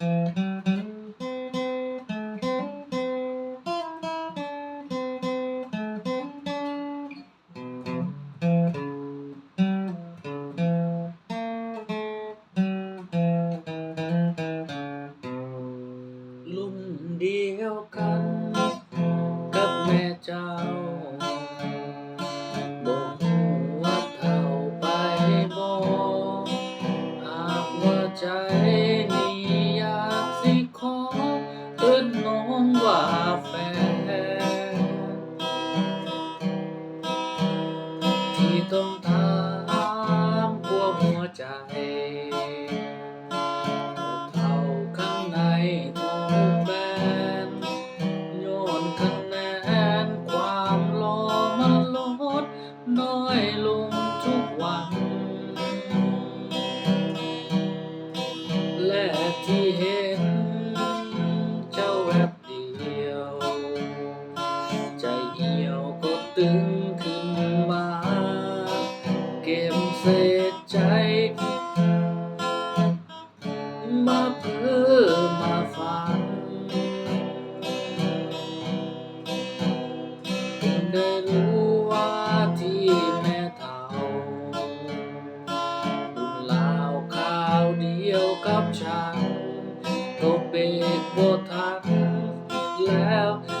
Thank you. นน้องว่าแฟน ที่ต้องถามกลัวหัวใจ well.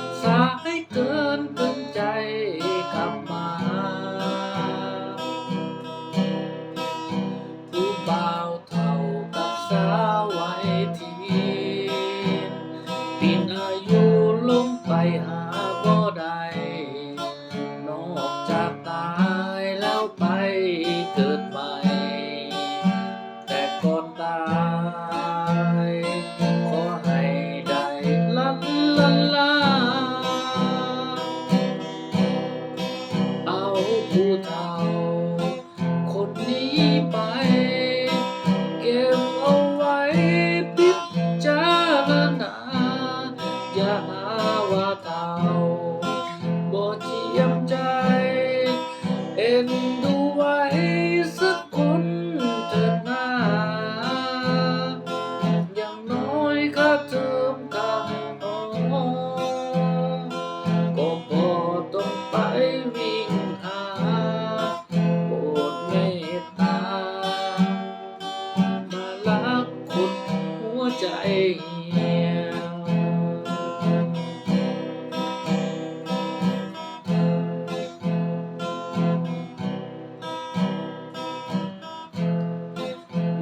够不到。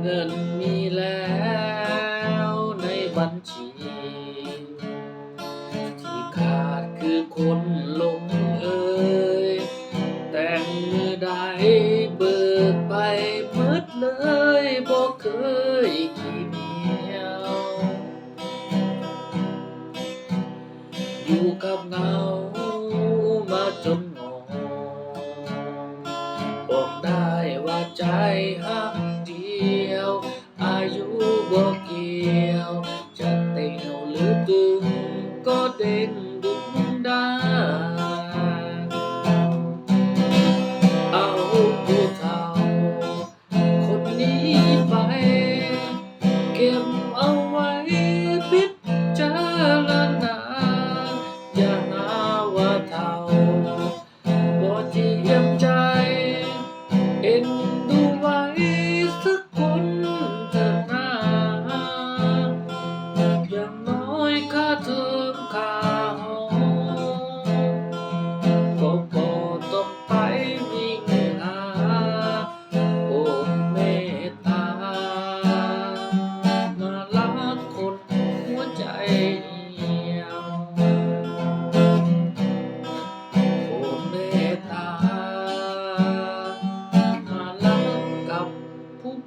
เงินมีแล้วในบัญชี ที่ขาดคือคนลงเอ่ยแต่เมื่อใด up now.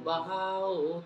Bao